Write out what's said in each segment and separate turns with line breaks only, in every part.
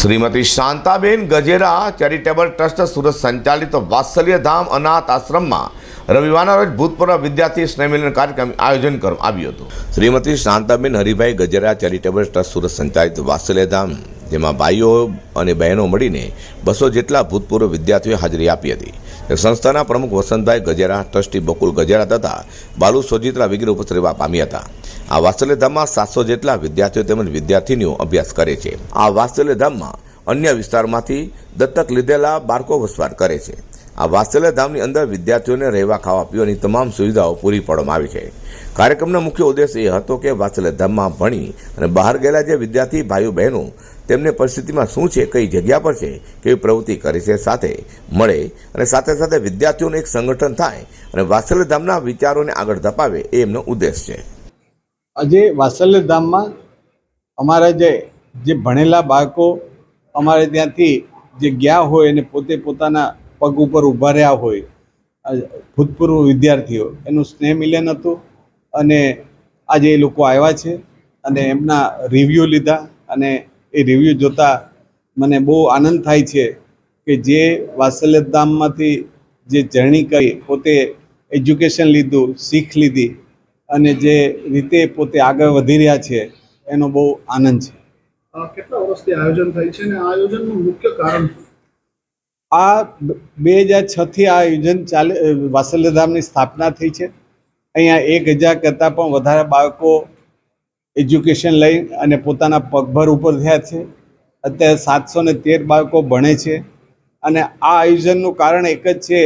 Shrimati Shantaben Gajera charitable trust Surat સંચાલિત વાત્સલ્યધામ અનાથ આશ્રમમાં રવિવારના રોજ ભૂતપૂર્વ વિદ્યાર્થી સ્નેહમિલન કાર્યક્રમ આયોજન કરવામાં આવ્યું હતું. શ્રીમતી શાંતાબેન હરિભાઈ ગજેરા ચેરિટેબલ ટ્રસ્ટ સુરત સંચાલિત વાત્સલ્યધામ જેમાં ભાઈઓ અને બહેનો મળીને બસો જેટલા ભૂતપૂર્વ વિદ્યાર્થીઓએ હાજરી આપી હતી. સંસ્થાના પ્રમુખ વસંતભાઈ ગજેરા, ટ્રસ્ટી બકુલ ગજેરા તથા બાલુ સોજિત્રા વગેરે ઉપસ્થિત પામ્યા હતા. આ વાત્સલ્યધામમાં સાતસો જેટલા વિદ્યાર્થીઓ તેમજ વિદ્યાર્થીનીઓ અભ્યાસ કરે છે. આ વાત્સલ્યધામમાં અન્ય વિસ્તારમાંથી દત્તક લીધેલા બાળકો વસવાટ કરે છે. આ વાત્સલ્યધામની અંદર વિદ્યાર્થીઓને રહેવા ખાવા પીવાની તમામ સુવિધાઓ પૂરી પાડવામાં આવી છે. કાર્યક્રમનો મુખ્ય ઉદ્દેશ એ હતો કે વાત્સલ્યધામમાં ભણી અને બહાર ગયેલા જે વિદ્યાર્થી ભાઈઓ બહેનો, તેમને પરિસ્થિતિમાં શું છે, કઈ જગ્યા પર છે, કેવી પ્રવૃત્તિ કરે છે, સાથે મળે અને સાથે સાથે વિદ્યાર્થીઓનું એક સંગઠન થાય અને વાત્સલ્યધામના વિચારોને આગળ ધપાવે એ એમનો ઉદ્દેશ છે.
આજે વાત્સલ્ય ધામમાં અમારા જે જે ભણેલા બાળકો અમારે ત્યાંથી જે ગયા હોય અને પોતે પોતાના પગ ઉપર ઊભા રહ્યા હોય ભૂતપૂર્વ વિદ્યાર્થીઓ, એનું સ્નેહ મિલન હતું અને આજે એ લોકો આવ્યા છે અને એમના રિવ્યૂ લીધા અને એ રિવ્યૂ જોતા મને બહુ આનંદ થાય છે કે જે વાત્સલ્ય ધામમાંથી જે જર્ની કરી, પોતે એજ્યુકેશન લીધું, શીખ લીધી અને જે રીતે પોતે આગળ વધી રહ્યા છે એનો બહુ આનંદ છે.
કેટલા વર્ષથી આયોજન થાય છે અને આ આયોજનનું મુખ્ય કારણ
આ બે હજાર છથી આ આયોજન ચાલે વાસલ્યધામની સ્થાપના થઈ છે. અહીંયા એક હજાર કરતાં પણ વધારે બાળકો એજ્યુકેશન લઈ અને પોતાના પગભર ઉપર થયા છે. અત્યારે સાતસો ને તેર બાળકો ભણે છે. અને આ આયોજનનું કારણ એક જ છે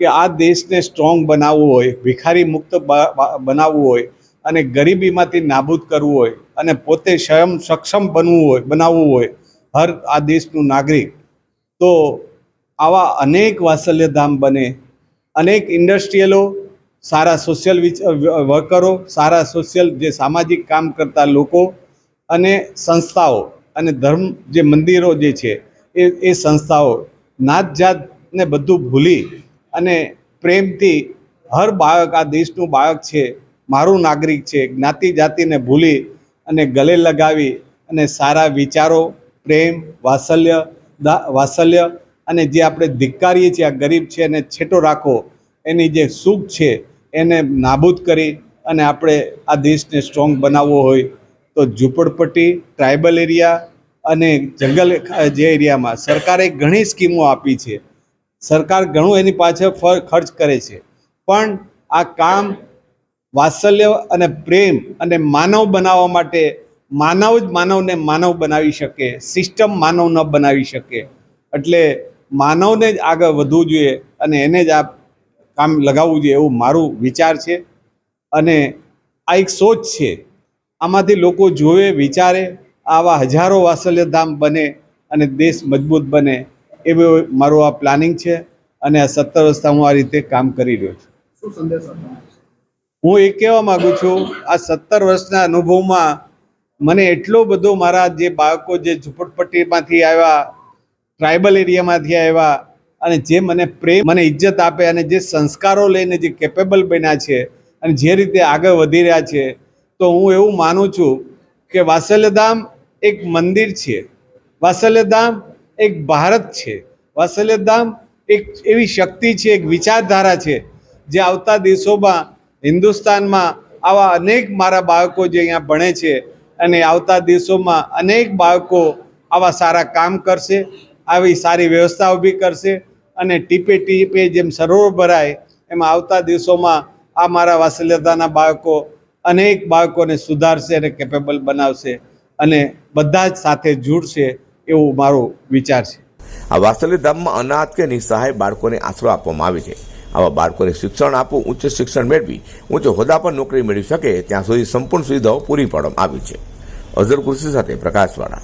કે આ દેશને સ્ટ્રોંગ બનાવવું હોય, ભિખારી મુક્ત બનાવવું હોય અને ગરીબીમાંથી નાબૂદ કરવું હોય અને પોતે સ્વયં સક્ષમ બનવું હોય, બનાવવું હોય, હર આ દેશનું નાગરિક. તો આવા અનેક વાત્સલ્યધામ બને, અનેક ઇન્ડસ્ટ્રીયલો, સારા સોશિયલ વર્કરો, સારા સોશિયલ જે સામાજિક કામ કરતા લોકો અને સંસ્થાઓ અને ધર્મ જે મંદિરો જે છે, એ એ સંસ્થાઓ નાત જાતને બધું ભૂલી અને પ્રેમથી હર બાળક, આ દેશનું બાળક છે, મારું નાગરિક છે, જ્ઞાતિ જાતિને ભૂલી અને ગલે લગાવી અને સારા વિચારો, પ્રેમ, વાત્સલ્ય વાત્સલ્ય અને જે આપણે ધિક્કારીએ છીએ, આ ગરીબ છે, એને છેટો રાખો, એની જે સુખ છે, એને નાબૂદ કરી અને આપણે આ દેશને સ્ટ્રોંગ બનાવવો હોય તો ઝૂંપડપટ્ટી ટ્રાઇબલ એરિયા અને જંગલ જે એરિયામાં સરકારે ઘણી સ્કીમો આપી છે. સરકાર ઘણું એની પાછળ ખર્ચ કરે છે. પણ આ કામ વાત્સલ્ય અને પ્રેમ અને માનવ બનાવવા માટે માનવ જ માનવને માનવ બનાવી શકે, સિસ્ટમ માનવ ન બનાવી શકે. એટલે માનવને જ આગળ વધવું જોઈએ અને એને જ આ કામ લગાવવું જોઈએ એવું મારું વિચાર છે. અને આ એક સોચ છે. આમાંથી લોકો જોવે, વિચારે, આવા હજારો વાત્સલ્યધામ બને અને દેશ મજબૂત બને. એવું મારું આ પ્લાનિંગ છે અને આ સત્તર વર્ષથી હું આ રીતે કામ કરી રહ્યો છું.
શું સંદેશ
હું એ કહેવા માગું છું આ સત્તર વર્ષના અનુભવમાં મને એટલો બધો મારા જે બાળકો જે ઝૂંપડપટ્ટીમાંથી આવ્યા ટ્રાઇબલ એરિયામાંથી આવ્યા અને જે મને પ્રેમ મને ઇજ્જત આપે અને જે સંસ્કારો લઈને જે કેપેબલ બન્યા છે અને જે રીતે આગળ વધી રહ્યા છે તો હું એવું માનું છું કે વાસલ્યધામ એક મંદિર છે. વાત્સલ્યધામ એક ભારત છે. વાત્સલ્યધામ એક એવી શક્તિ છે, એક વિચારધારા છે, જે આવતા દિવસોમાં હિન્દુસ્તાનમાં આવા અનેક મારા બાળકો જે અહીંયા ભણે છે અને આવતા દિવસોમાં અનેક બાળકો આવા સારા કામ કરશે, આવી સારી વ્યવસ્થા ઊભી કરશે અને ટીપે ટીપે જેમ સરોવર ભરાય, એમાં આવતા દિવસોમાં આ મારા વાત્સલ્યતાના બાળકો અનેક બાળકોને સુધારશે અને કેપેબલ બનાવશે અને બધા જ સાથે જોડશે એવું મારો વિચાર છે.
આ વાત્સલ્યધામમાં અનાથ કે નિસહાય બાળકોને આશરો આપવામાં આવે છે. આવા બાળકોને શિક્ષણ આપવું ઉચ્ચ શિક્ષણ મેળવી, ઉચ્ચ હોદ્દા પર નોકરી મેળવી શકે, ત્યાં સુધી સંપૂર્ણ સુવિધાઓ પૂરી પાડવામાં આવી છે. અઝર કૃષિ સાથે પ્રકાશવાળા.